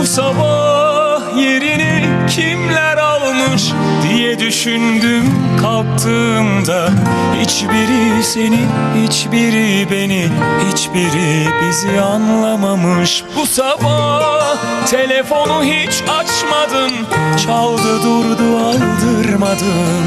Bu sabah yerini kimler almış diye düşündüm kalktığımda. Hiçbiri seni, hiçbiri beni, hiçbiri bizi anlamamış. Bu sabah telefonu hiç açmadın Çaldı durdu aldırmadın.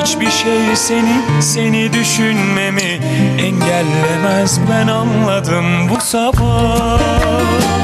Hiçbir şey seni, seni düşünmemi engellemez ben anladım. Bu sabah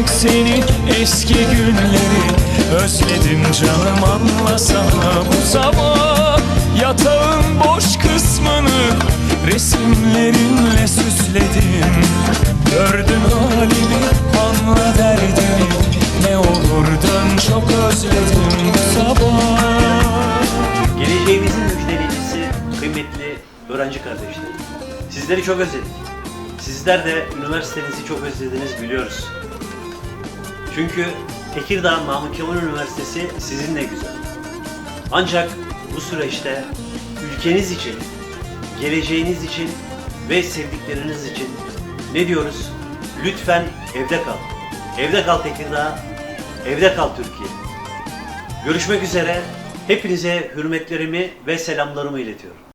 tek seni eski günleri Özledim canım anlasana Bu sabah yatağın boş kısmını Resimlerinle süsledim Gördün halimi anla derdimi Ne olur çok özledim bu sabah Geleceğimizin müjdeleyicisi, kıymetli öğrenci kardeşlerim. Sizleri çok özledik. Sizler de üniversitenizi çok özlediniz biliyoruz. Çünkü Tekirdağ Mahmut Kemal Üniversitesi sizinle güzel. Ancak bu süreçte ülkeniz için, geleceğiniz için ve sevdikleriniz için ne diyoruz? Lütfen evde kal. Evde kal Tekirdağ, evde kal Türkiye. Görüşmek üzere. Hepinize hürmetlerimi ve selamlarımı iletiyorum.